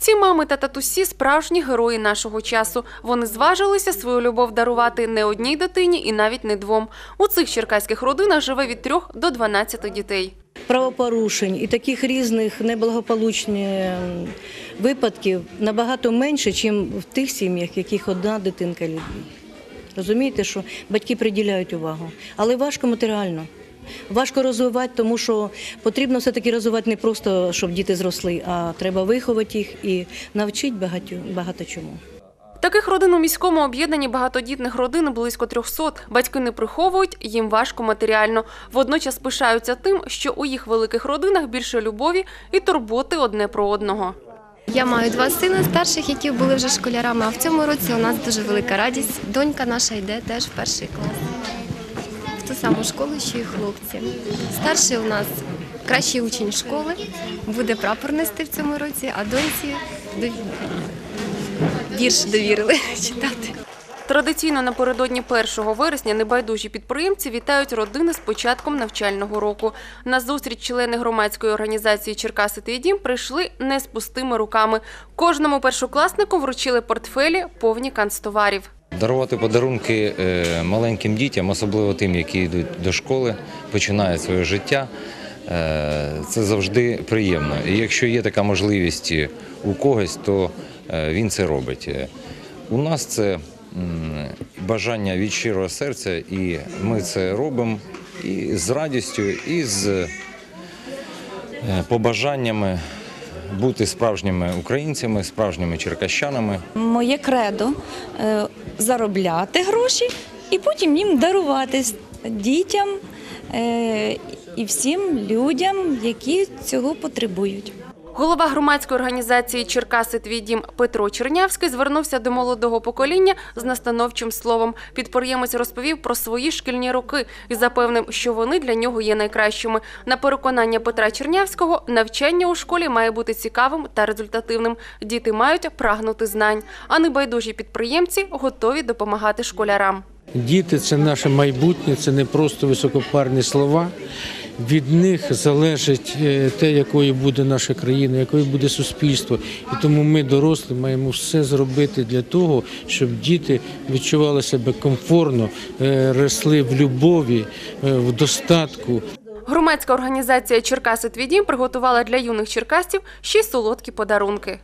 Ці мами та татусі справжні герої нашого часу. Вони зважилися свою любов дарувати не одній дитині і навіть не двом. У цих черкаських родинах живе від 3 до 12 дітей. правопорушень і таких різних неблагополучних ем, випадків набагато менше, ніж в тих сім'ях, яких одна дитинка лідує. Розумієте, що батьки приділяють увагу, але важко матеріально. Важко розвивати, тому що потрібно все-таки розвивати не просто, щоб діти зросли, а треба виховати їх і навчити багато, багато чому. Таких родин у міському об'єднанні багатодітних родин близько 300. Батьки не приховують, їм важко матеріально. Водночас пишаються тим, що у їх великих родинах більше любові і турботи одне про одного. Я маю два сини старших, які були вже школярами. А в цьому році у нас дуже велика радість. Донька наша йде теж в перший клас. Ту саму школу, що і хлопці. Старший у нас кращий учень школи, буде прапор нести в цьому році, а доньці дов- вірш довірили читати. Традиційно напередодні 1 вересня небайдужі підприємці вітають родини з початком навчального року. На зустріч члени громадської організації Черкаси «Твій дім» прийшли не з пустими руками. Кожному першокласнику вручили портфелі повні канцтоварів. Дарувати подарунки е, маленьким дітям, особливо тим, які йдуть до школи, починають своє життя. е, Це завжди приємно. І якщо є така можливість у когось, то е, він це робить. У нас це бажання від щирого серця, і ми це робимо і з радістю, і з побажаннями бути справжніми українцями, справжніми черкащанами. Моє кредо е, заробляти гроші і потім їм дарувати дітям е, і всім людям, які цього потребують. Голова громадської організації Черкаси Твій дім Петро Чернявський звернувся до молодого покоління з настановчим словом. Підприємець розповів про свої шкільні роки і запевнив, що вони для нього є найкращими. На переконання Петра Чернявського, навчання у школі має бути цікавим та результативним. Діти мають прагнути знань, а небайдужі підприємці готові допомагати школярам. Діти це наше майбутнє, це не просто високопарні слова. Від них залежить е, те, якою буде наша країна, якою буде суспільство. І тому ми, дорослі, маємо все зробити для того, щоб діти відчували себе комфортно, е, росли в любові, е, в достатку. Громадська організація Черкаси Твій дім приготувала для юних черкасців ще солодкі подарунки.